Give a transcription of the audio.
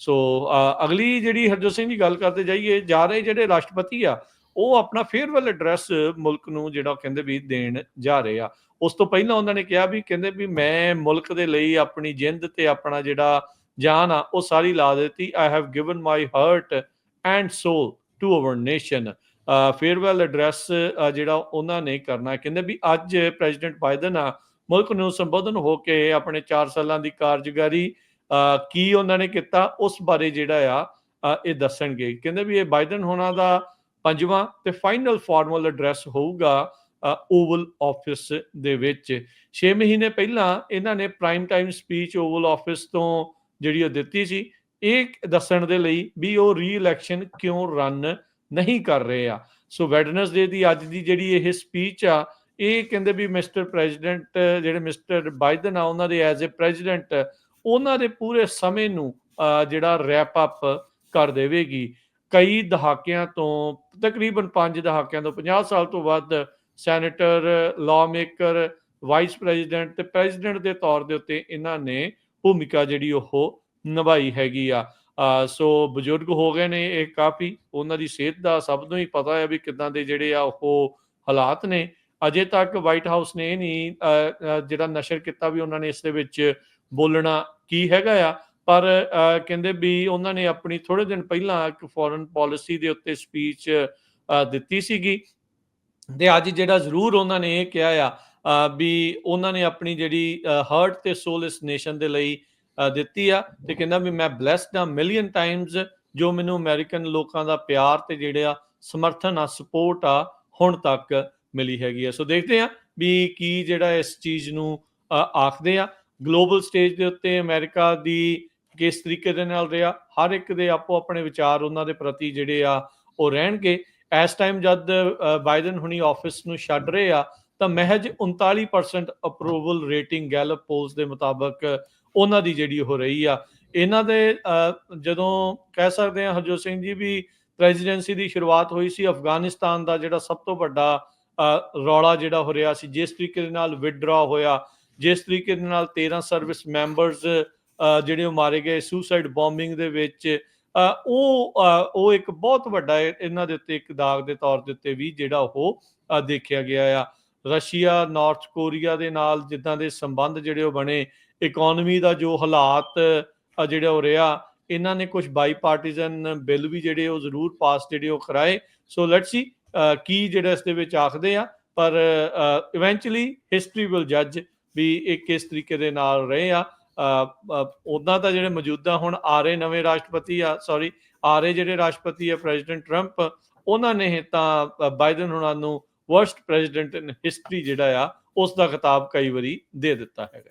ਸੋ ਅਗਲੀ ਜਿਹੜੀ ਹਰਜੋਤ ਸਿੰਘ ਦੀ ਗੱਲ ਕਰਦੇ ਜਾਈਏ, ਜਾ ਰਹੇ ਜਿਹੜੇ ਰਾਸ਼ਟਰਪਤੀ ਆ, ਉਹ ਆਪਣਾ ਫੇਅਰਵੈਲ ਐਡਰੈਸ ਮੁਲਕ ਨੂੰ ਜਿਹੜਾ ਉਹ ਕਹਿੰਦੇ ਵੀ ਦੇਣ ਜਾ ਰਹੇ ਆ। ਉਸ ਤੋਂ ਪਹਿਲਾਂ ਉਹਨਾਂ ਨੇ ਕਿਹਾ ਵੀ, ਕਹਿੰਦੇ ਵੀ ਮੈਂ ਮੁਲਕ ਦੇ ਲਈ ਆਪਣੀ ਜਿੰਦ ਤੇ ਆਪਣਾ ਜਿਹੜਾ ਜਾਨ ਆ, ਉਹ ਸਾਰੀ ਲਾ ਦਿੱਤੀ। I have given my heart and soul to our nation farewell address ਜਿਹੜਾ ਉਹਨਾਂ ਨੇ ਕਰਨਾ ਕਹਿੰਦੇ ਵੀ ਅੱਜ ਪ੍ਰੈਜ਼ੀਡੈਂਟ ਬਾਈਡਨ ਆ, ਮੁਲਕ ਨੂੰ ਸੰਬੋਧਨ ਹੋ ਕੇ ਆਪਣੇ 4 ਸਾਲਾਂ ਦੀ ਕਾਰਜਕਾਰੀ ਕੀ ਉਹਨਾਂ ਨੇ ਕੀਤਾ? ਉਸ ਬਾਰੇ ਜਿਹੜਾ ਆ ਇਹ ਦੱਸਣਗੇ। ਕਹਿੰਦੇ ਵੀ ਇਹ ਬਾਈਡਨ ਹੋਣਾ ਦਾ ਪੰਜਵਾਂ ਤੇ ਫਾਈਨਲ ਫਾਰਮਲ ਐਡਰੈਸ ਹੋਊਗਾ ਓਵਲ ਆਫਿਸ ਦੇ ਵਿੱਚ। 6 ਮਹੀਨੇ ਪਹਿਲਾਂ ਇਹਨਾਂ ਨੇ prime time speech Oval Office ਤੋਂ ਜਿਹੜੀ ਉਹ ਦਿੱਤੀ ਸੀ, ਇਹ ਦੱਸਣ ਦੇ ਲਈ ਵੀ ਉਹ ਰੀ-ਇਲੈਕਸ਼ਨ ਕਿਉਂ ਰਨ ਨਹੀਂ ਕਰ ਰਹੇ ਆ। ਸੋ ਵੈਡਨਸਡੇ ਦੀ ਅੱਜ ਦੀ ਜਿਹੜੀ ਇਹ ਸਪੀਚ ਆ, ਇਹ ਕਹਿੰਦੇ ਵੀ ਮਿਸਟਰ ਪ੍ਰੈਜ਼ੀਡੈਂਟ ਜਿਹੜੇ ਮਿਸਟਰ ਬਾਈਡਨ ਆ, ਉਹਨਾਂ ਦੇ ਐਜ਼ ਅ ਪ੍ਰੈਜ਼ੀਡੈਂਟ ਉਹਨਾਂ ਦੇ ਪੂਰੇ ਸਮੇਂ ਨੂੰ ਜਿਹੜਾ ਰੈਪ ਅਪ ਕਰ ਦੇਵੇਗੀ। ਕਈ ਦਹਾਕਿਆਂ ਤੋਂ, ਤਕਰੀਬਨ 5 ਦਹਾਕਿਆਂ ਤੋਂ 50 ਸਾਲ ਤੋਂ ਵੱਧ ਸੈਨੇਟਰ ਲਾਅਮੇਕਰ ਵਾਈਸ ਪ੍ਰੈਜ਼ੀਡੈਂਟ ਤੇ ਪ੍ਰੈਜ਼ੀਡੈਂਟ ਦੇ ਤੌਰ ਦੇ ਉੱਤੇ ਇਹਨਾਂ ਨੇ ਭੂਮਿਕਾ ਜਿਹੜੀ ਉਹ ਨਿਭਾਈ ਹੈਗੀ ਆ। ਸੋ ਬਜ਼ੁਰਗ ਹੋ ਗਏ ਨੇ ਇਹ ਕਾਫੀ। ਉਹਨਾਂ ਦੀ ਸਿਹਤ ਦਾ ਸਭ ਨੂੰ ਹੀ ਪਤਾ ਹੈ ਵੀ ਕਿਦਾਂ ਦੇ ਜਿਹੜੇ ਆ ਉਹ ਹਾਲਾਤ ਨੇ। ਅਜੇ ਤੱਕ ਵਾਈਟ ਹਾਊਸ ਨੇ ਇਹ ਨਹੀਂ ਜਿਹੜਾ ਨਸ਼ਰ ਕੀਤਾ ਵੀ ਉਹਨਾਂ ਨੇ ਇਸ ਦੇ ਵਿੱਚ ਬੋਲਣਾ ਕੀ ਹੈਗਾ ਆ? ਪਰ ਕਹਿੰਦੇ ਵੀ ਉਹਨਾਂ ਨੇ ਆਪਣੀ ਥੋੜੇ ਦਿਨ ਪਹਿਲਾਂ ਇੱਕ ਫੋਰਨ ਪਾਲਿਸੀ ਦੇ ਉੱਤੇ ਸਪੀਚ ਦਿੱਤੀ ਸੀਗੀ। ਤੇ ਅੱਜ ਜਿਹੜਾ ਜ਼ਰੂਰ ਉਹਨਾਂ ਨੇ ਇਹ ਕਿਹਾ ਆ ਵੀ ਉਹਨਾਂ ਨੇ ਆਪਣੀ ਜਿਹੜੀ ਹਰਟ ਤੇ ਸੋਲ ਇਸ ਨੇਸ਼ਨ ਦੇ ਲਈ ਦਿੱਤੀ ਆ ਤੇ ਕਹਿੰਦਾ ਵੀ ਮੈਂ ਬlesed ਆ ਮਿਲੀਅਨ ਟਾਈਮਸ ਜੋ ਮੈਨੂੰ ਅਮਰੀਕਨ ਲੋਕਾਂ ਦਾ ਪਿਆਰ ਤੇ ਜਿਹੜਾ ਸਮਰਥਨ ਆ ਸਪੋਰਟ ਆ ਹੁਣ ਤੱਕ ਮਿਲੀ ਹੈਗੀ ਆ। ਸੋ ਦੇਖਦੇ ਆ ਵੀ ਕੀ ਜਿਹੜਾ ਇਸ ਚੀਜ਼ ਨੂੰ ਅਹ, ਆਖਦੇ ਆ। ਗਲੋਬਲ ਸਟੇਜ ਦੇ ਉੱਤੇ ਅਮਰੀਕਾ ਦੀ ਕਿਸ ਤਰੀਕੇ ਦੇ ਨਾਲ ਰਿਹਾ, ਹਰ ਇੱਕ ਦੇ ਆਪੋ ਆਪਣੇ ਵਿਚਾਰ ਉਹਨਾਂ ਦੇ ਪ੍ਰਤੀ ਜਿਹੜੇ ਆ ਉਹ ਰਹਿਣਗੇ। ਇਸ ਟਾਈਮ ਜਦ ਬਾਈਡਨ ਹੁਣੀ ਆਫਿਸ ਨੂੰ ਛੱਡ ਰਹੇ ਆ, ਤਾਂ ਮਹਿਜ 39% ਅਪਰੂਵਲ ਰੇਟਿੰਗ ਗੈਲਪ ਪੋਲਸ ਦੇ ਮੁਤਾਬਕ ਉਹਨਾਂ ਦੀ ਜਿਹੜੀ ਹੋ ਰਹੀ ਆ। ਇਹਨਾਂ ਦੇ ਜਦੋਂ ਕਹਿ ਸਕਦੇ ਆ ਹਰਜੋਤ ਸਿੰਘ ਜੀ ਵੀ ਪ੍ਰੈਜ਼ੀਡੈਂਸੀ ਦੀ ਸ਼ੁਰੂਆਤ ਹੋਈ ਸੀ, ਅਫਗਾਨਿਸਤਾਨ ਦਾ ਜਿਹੜਾ ਸਭ ਤੋਂ ਵੱਡਾ ਰੌਲਾ ਜਿਹੜਾ ਹੋ ਰਿਹਾ ਸੀ, ਜਿਸ ਤਰੀਕੇ ਦੇ ਨਾਲ ਵਿਡਰਾ ਹੋਇਆ ਜਿਸ ਤਰੀਕੇ ਦੇ ਨਾਲ 13 ਸਰਵਿਸ ਮੈਂਬਰਸ ਜਿਹੜੇ ਉਹ ਮਾਰੇ ਗਏ ਸੁਸਾਈਡ ਬੰਬਿੰਗ ਦੇ ਵਿੱਚ ਉਹ ਉਹ ਇੱਕ ਬਹੁਤ ਵੱਡਾ ਇਹਨਾਂ ਦੇ ਉੱਤੇ ਇੱਕ ਦਾਗ ਦੇ ਤੌਰ ਦੇ ਉੱਤੇ ਵੀ ਜਿਹੜਾ ਉਹ ਦੇਖਿਆ ਗਿਆ ਆ। ਰਸ਼ੀਆ ਨਾਰਥ ਕੋਰੀਆ ਦੇ ਨਾਲ ਜਿੱਦਾਂ ਦੇ ਸੰਬੰਧ ਜਿਹੜੇ ਉਹ ਬਣੇ ਇਕਨੋਮੀ ਦਾ ਜੋ ਹਾਲਾਤ ਜਿਹੜਾ ਹੋ ਰਿਹਾ, ਇਹਨਾਂ ਨੇ ਕੁਝ ਬਾਈ ਪਾਰਟੀਜ਼ਨ ਬਿੱਲ ਵੀ ਜਿਹੜੇ ਉਹ ਜ਼ਰੂਰ ਪਾਸ ਜਿਹੜੇ ਉਹ ਕਰਾਏ। ਸੋ ਲੈਟਸ ਸੀ ਕੀ ਜਿਹੜਾ ਇਸ ਦੇ ਵਿੱਚ ਆਖਦੇ ਆ, ਪਰ ਇਵੈਂਚੁਅਲੀ ਹਿਸਟਰੀ ਵਿਲ ਜੱਜ ਵੀ ਇਹ ਕਿਸ ਤਰੀਕੇ ਦੇ ਨਾਲ ਰਹੇ ਆ। ਉਦਾਂ ਦਾ ਜਿਹੜੇ ਮੌਜੂਦਾ ਹੁਣ ਆ ਰਹੇ ਨਵੇਂ ਰਾਸ਼ਟਰਪਤੀ ਆ ਸੌਰੀ ਆ ਰਹੇ ਜਿਹੜੇ ਰਾਸ਼ਟਰਪਤੀ ਆ ਪ੍ਰੈਜ਼ੀਡੈਂਟ ਟਰੰਪ, ਉਹਨਾਂ ਨੇ ਤਾਂ ਬਾਈਡਨ ਹੁਣਾਂ ਨੂੰ ਵਰਸਟ ਪ੍ਰੈਜ਼ੀਡੈਂਟ ਇਨ ਹਿਸਟਰੀ ਜਿਹੜਾ ਆ, ਉਸ ਦਾ ਖਿਤਾਬ ਕਈ ਵਾਰੀ ਦੇ ਦਿੱਤਾ ਹੈਗਾ